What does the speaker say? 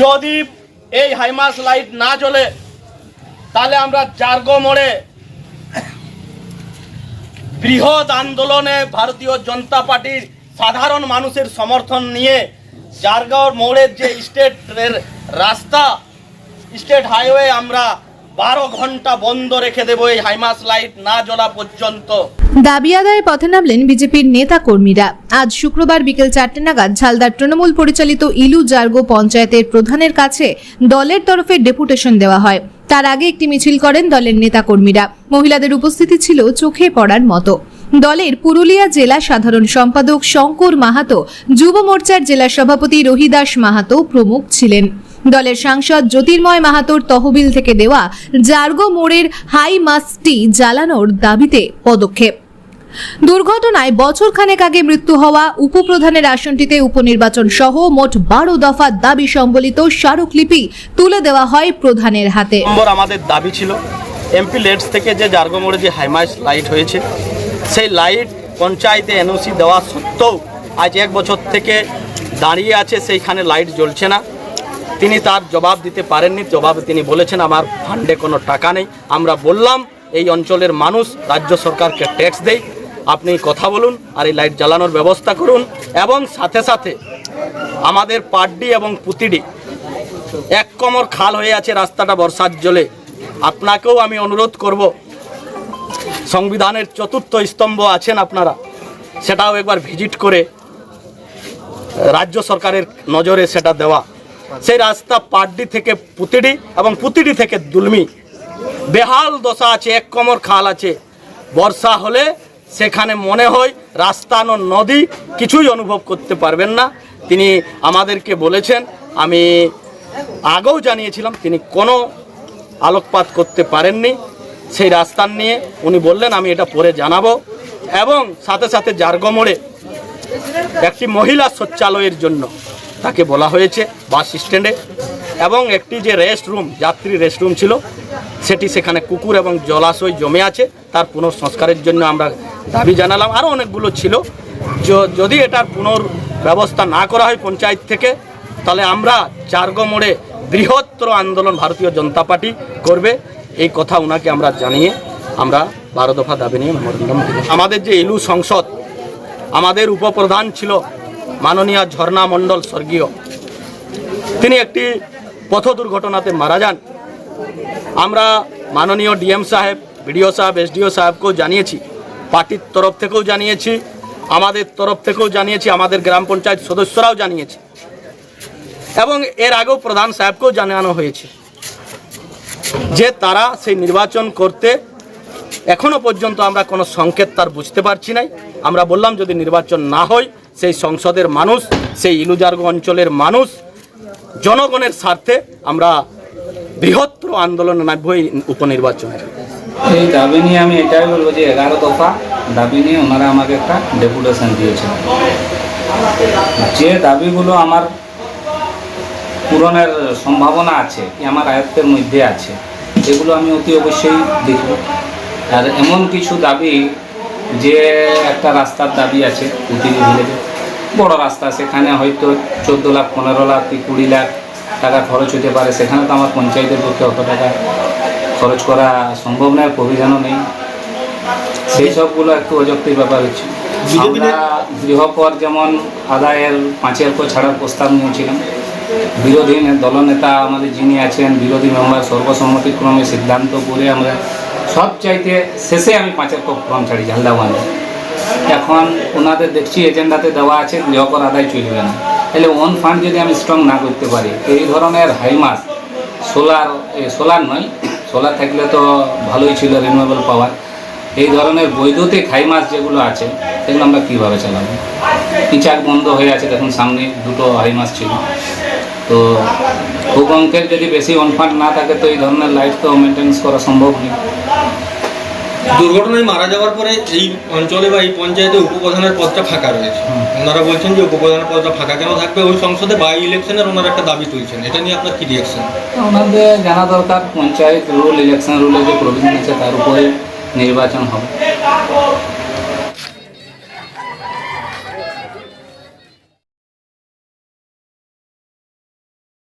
যদি এই high mast light না জ্বলে, তাহলে আমরা জার্গো মোড়ে বৃহৎ আন্দোলনে ভারতীয় জনতা পার্টির সাধারণ মানুষের সমর্থন নিয়ে জারগাঁও মোড়ের যে স্টেটের রাস্তা, স্টেট হাইওয়ে আমরা বারো ঘণ্টা বন্ধ রেখে দেবো এই হাইমাস লাইট না জ্বলা পর্যন্ত। দাবি আদায়ে পথে নামলেন বিজেপির নেতা কর্মীরা। আজ শুক্রবার বিকেল চারটে নাগাদ ঝালদার তৃণমূল পরিচালিত ইলু জার্গো পঞ্চায়েতের প্রধানের কাছে দলের তরফে ডেপুটেশন দেওয়া হয়। তার আগে একটি মিছিল করেন দলের নেতা কর্মীরা। মহিলাদের উপস্থিতি ছিল চোখে পড়ার মতো। দলের পুরুলিয়া জেলা সাধারণ সম্পাদক শঙ্কর মাহাতো, যুব মোর্চার জেলা সভাপতি রহিদাস মাহাতো প্রমুখ ছিলেন। দলের সাংসদ জ্যোতির্ময় মাহাতোর তহবিল থেকে দেওয়া জার্গো মোড়ের হাই মাস্টটি জ্বালানোর দাবিতে পদক্ষেপ। দুর্ঘটনায় বছর খানেক আগে মৃত্যু হওয়া উপপ্রধানের আসনটিতে উপনির্বাচন সহ মোট বারো দফা দাবি সম্বলিত স্মারকলিপি তুলে দেওয়া হয় প্রধানের হাতে। আমাদের দাবি ছিল এমপি লেটস থেকে যে জার্গো মোড়ে যে হাইমাস লাইট হয়েছে, সেই লাইট পঞ্চায়েতে এনওসি দেওয়া সত্ত্বেও আজ এক বছর থেকে দাঁড়িয়ে আছে, সেইখানে লাইট জ্বলছে না। তিনি তার জবাব দিতে পারেননি। জবাব তিনি বলেছেন, আমার ফান্ডে কোনো টাকা নেই। আমরা বললাম, এই অঞ্চলের মানুষ রাজ্য সরকারকে ট্যাক্স দেয় আপনি কথা বলুন আর এই লাইট জ্বালানোর ব্যবস্থা করুন। এবং সাথে সাথে আমাদের পাড্ডি এবং পুতিডি এক কমর খাল হয়ে আছে রাস্তাটা বর্ষার জলে। আপনাকেও আমি অনুরোধ করব, সংবিধানের চতুর্থ স্তম্ভ আছেন আপনারা, সেটাও একবার ভিজিট করে রাজ্য সরকারের নজরে সেটা দেওয়া। সেই রাস্তা পাড্ডি থেকে পুতিডি এবং পুতিডি থেকে দুলমি। বেহাল দশা আছে, এক কমর খাল আছে। বর্ষা হলে সেখানে মনে হয় রাস্তা ন নদী, কিছুই অনুভব করতে পারবেন না। তিনি আমাদেরকে বলেছেন, আমি আগেও জানিয়েছিলাম, তিনি কোনো আলোকপাত করতে পারেননি। সেই রাস্তার নিয়ে উনি বললেন, আমি এটা পরে জানাব। এবং সাথে সাথে জার্গমোড়ে একটি মহিলা শৌচালয়ের জন্য তাকে বলা হয়েছে বাস স্ট্যান্ডে। এবং একটি যে রেস্ট রুম যাত্রী রেস্ট রুম ছিল, সেটি সেখানে কুকুর এবং জলাশয় জমে আছে। তার পুনঃসংস্কারের জন্য আমরা দাবি জানালাম। আরও অনেকগুলো ছিল। যদি এটার পুনর ব্যবস্থা না করা হয় পঞ্চায়েত থেকে, তাহলে আমরা চারগো মোড়ে বৃহত্তর আন্দোলন ভারতীয় জনতা পার্টি করবে। এই কথা ওনাকে আমরা জানিয়ে আমরা বারো দফা দাবি নিয়ে আমাদের যে ইলু সংসদ, আমাদের উপপ্রধান ছিল মাননীয় ঝর্ণা মণ্ডল স্বর্গীয়। তিনি একটি পথ দুর্ঘটনাতে মারা যান। আমরা মাননীয় ডিএম সাহেব, বিডিও সাহেব, এসডিও সাহেবকেও জানিয়েছি, পার্টির তরফ থেকেও জানিয়েছি, আমাদের তরফ থেকেও জানিয়েছি, আমাদের গ্রাম পঞ্চায়েত সদস্যরাও জানিয়েছে। এবং এর আগেও প্রধান সাহেবকেও জানানো হয়েছে যে তারা সেই নির্বাচন করতে এখনও পর্যন্ত আমরা কোনো সংকেত তার বুঝতে পারছি নাই। আমরা বললাম যদি নির্বাচন না হয় সেই সংসদের মানুষ, সেই ইলুজার্গ অঞ্চলের মানুষ, জনগণের স্বার্থে আমরা বৃহত্তর আন্দোলনে এই উপনির্বাচনের। এই দাবি নিয়ে আমি এটাই বলব যে এগারো দফা দাবি নিয়ে ওনারা আমাকে একটা ডেপুটেশন দিয়েছে যে দাবিগুলো আমার পূরণের সম্ভাবনা আছে, কি আমার আয়ত্তের মধ্যে আছে, এগুলো আমি অতি অবশ্যই দেখব। আর এমন কিছু দাবি যে একটা রাস্তার দাবি আছে ভিলেজে বড় রাস্তা সেখানে হয়তো চোদ্দ লাখ পনেরো লাখ কি কুড়ি লাখ টাকা খরচ হতে পারে। সেখানে তো আমার পঞ্চায়েতের পক্ষে অত টাকা খরচ করা সম্ভব নয় প্রভিজনও নেই। সেই সবগুলো একটু অযৌক্তিক ব্যাপার হচ্ছে। আমরা গৃহকর যেমন আদায়ের পাঁচের পর ছাড়ার প্রস্তাব নিয়েছিলাম। বিরোধী দলনেতা আমাদের যিনি আছেন বিরোধী মেম্বার সর্বসম্মতিক্রমে সিদ্ধান্ত করে আমরা সব চাইতে শেষে আমি পাঁচের পর ফর্ম ছাড়ি ঝালদা ওয়ানে। এখন ওনাদের দেখছি এজেন্ডাতে দেওয়া আছে গৃহকর আদায় চলবে না। তাহলে ওন ফান্ড যদি আমি স্ট্রং না করতে পারি, এই ধরনের হাইমাস সোলার সোলার নয় সোলার থাকলে তো ভালোই ছিল রিনিউয়েবল পাওয়ার এই ধরনের বৈদ্যুতিক হাইমাস যেগুলো আছে, সেগুলো আমরা কীভাবে চালাবো? পিচাক বন্ধ হয়ে আছে, দেখুন সামনে দুটো হাইমাস ছিল। তো খুব অঙ্কের যদি বেশি অনফান্ড না থাকে, তো এই ধরনের লাইট তো মেনটেন্স করা সম্ভব নেই দুর্ঘটনায় মারা যাওয়ার পরে এই অঞ্চলে বা এই পঞ্চায়েতে উপপ্রধানের পদটা ফাঁকা রয়েছে। ওনারা বলছেন যে উপপ্রধানের পদটা ফাঁকা কেন থাকবে? ওই সংসদে বাই ইলেকশনের ওনারা একটা দাবি তুলছেন। এটা নিয়ে আপনার কি রিয়াকশন ওনাদের জানা দরকার, পঞ্চায়েত রুল ইলেকশন রুলে যে প্রভিশন আছে, তার উপরে নির্বাচন হবে।